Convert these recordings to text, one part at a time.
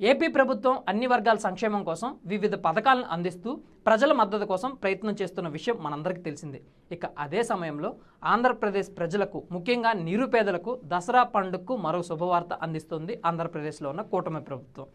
AP ప్రభుత్వం అన్ని వర్గాల సంక్షేమం కోసం వివిధ పథకాలను అందిస్తూ ప్రజల మద్దతు కోసం ప్రయత్నం చేస్తున్న విషయం మనందరికీ తెలిసిందే. ఇక అదే సమయంలో ఆంధ్రప్రదేశ్ ప్రజలకు ముఖ్యంగా నిరుపేదలకు దసరా పండుగకు మరో శుభవార్త అందిస్తుంది ఆంధ్రప్రదేశ్లో ఉన్న కూటమి ప్రభుత్వం.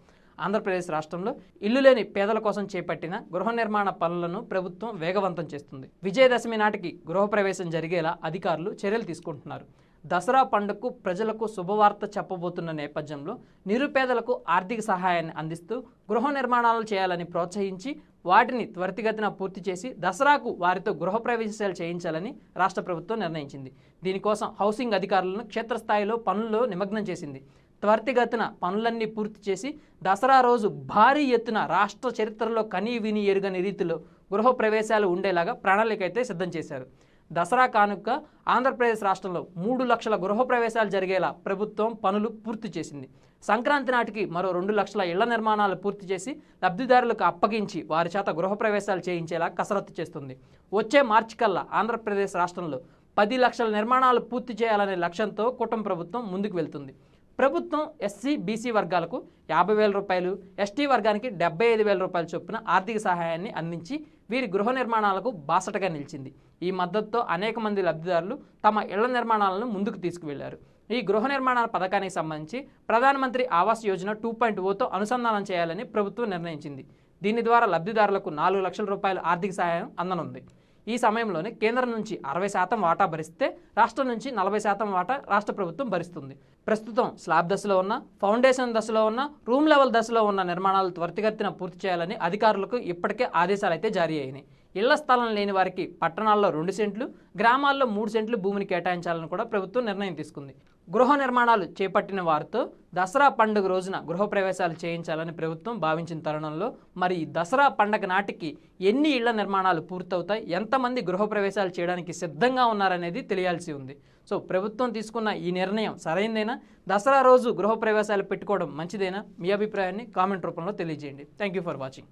ఆంధ్రప్రదేశ్ రాష్ట్రంలో ఇల్లు లేని పేదల కోసం చేపట్టిన గృహ నిర్మాణ పనులను ప్రభుత్వం వేగవంతం చేస్తుంది. విజయదశమి నాటికి గృహప్రవేశం జరిగేలా అధికారులు చర్యలు తీసుకుంటున్నారు. దసరా పండుగకు ప్రజలకు శుభవార్త చెప్పబోతున్న నేపథ్యంలో నిరుపేదలకు ఆర్థిక సహాయాన్ని అందిస్తూ గృహ నిర్మాణాలు చేయాలని ప్రోత్సహించి వాటిని త్వరితగతిన పూర్తి చేసి దసరాకు వారితో గృహప్రవేశాలు చేయించాలని రాష్ట్ర ప్రభుత్వం నిర్ణయించింది. దీనికోసం హౌసింగ్ అధికారులను క్షేత్రస్థాయిలో పనుల్లో నిమగ్నం చేసింది. త్వరితగతిన పనులన్నీ పూర్తి చేసి దసరా రోజు భారీ ఎత్తున రాష్ట్ర చరిత్రలో కనీ విని ఎరుగని రీతిలో గృహప్రవేశాలు ఉండేలాగా ప్రణాళిక అయితే సిద్ధం చేశారు. దసరా కానుక ఆంధ్రప్రదేశ్ రాష్ట్రంలో మూడు లక్షల గృహప్రవేశాలు జరిగేలా ప్రభుత్వం పనులు పూర్తి చేసింది. సంక్రాంతి నాటికి మరో రెండు లక్షల ఇళ్ళ నిర్మాణాలు పూర్తి చేసి లబ్ధిదారులకు అప్పగించి వారి చేత గృహప్రవేశాలు చేయించేలా కసరత్తు చేస్తుంది. వచ్చే మార్చి కల్లా ఆంధ్రప్రదేశ్ రాష్ట్రంలో పది లక్షల నిర్మాణాలు పూర్తి చేయాలనే లక్ష్యంతో కుటుంబ ప్రభుత్వం ముందుకు వెళ్తుంది. ప్రభుత్వం ఎస్సీ బీసీ వర్గాలకు యాభై వేల రూపాయలు ఎస్టీ వర్గానికి డెబ్బై ఐదు వేల రూపాయల చొప్పున ఆర్థిక సహాయాన్ని అందించి వీరి గృహ నిర్మాణాలకు బాసటగా నిలిచింది. ఈ మద్దతుతో అనేక మంది లబ్ధిదారులు తమ ఇళ్ళ నిర్మాణాలను ముందుకు తీసుకువెళ్ళారు. ఈ గృహ నిర్మాణాల పథకానికి సంబంధించి ప్రధానమంత్రి ఆవాస్ యోజన టూ పాయింట్ ఓతో అనుసంధానం చేయాలని ప్రభుత్వం నిర్ణయించింది. దీని ద్వారా లబ్ధిదారులకు నాలుగు లక్షల రూపాయల ఆర్థిక సహాయం అందనుంది. ఈ సమయంలోనే కేంద్రం నుంచి అరవై శాతం వాటా భరిస్తే రాష్ట్రం నుంచి నలభై శాతం వాటా రాష్ట్ర ప్రభుత్వం భరిస్తుంది. ప్రస్తుతం స్లాబ్ దశలో ఉన్న ఫౌండేషన్ దశలో ఉన్న రూమ్ లెవెల్ దశలో ఉన్న నిర్మాణాలు త్వరితగతిన పూర్తి చేయాలని అధికారులకు ఇప్పటికే ఆదేశాలు అయితే జారీ అయినాయి. ఇళ్ళ స్థలం లేని వారికి పట్టణాల్లో రెండు సెంట్లు గ్రామాల్లో మూడు సెంట్లు భూమిని కేటాయించాలని కూడా ప్రభుత్వం నిర్ణయం తీసుకుంది. గృహ నిర్మాణాలు చేపట్టిన వారితో దసరా పండుగ రోజున గృహప్రవేశాలు చేయించాలని ప్రభుత్వం భావించిన తరుణంలో మరి దసరా పండగ నాటికి ఎన్ని ఇళ్ళ నిర్మాణాలు పూర్తవుతాయి? ఎంతమంది గృహప్రవేశాలు చేయడానికి సిద్ధంగా ఉన్నారనేది తెలియాల్సి ఉంది. సో ప్రభుత్వం తీసుకున్న ఈ నిర్ణయం సరైందేనా? దసరా రోజు గృహప్రవేశాలు పెట్టుకోవడం మంచిదేనా? మీ అభిప్రాయాన్ని కామెంట్ రూపంలో తెలియజేయండి. Thank you for watching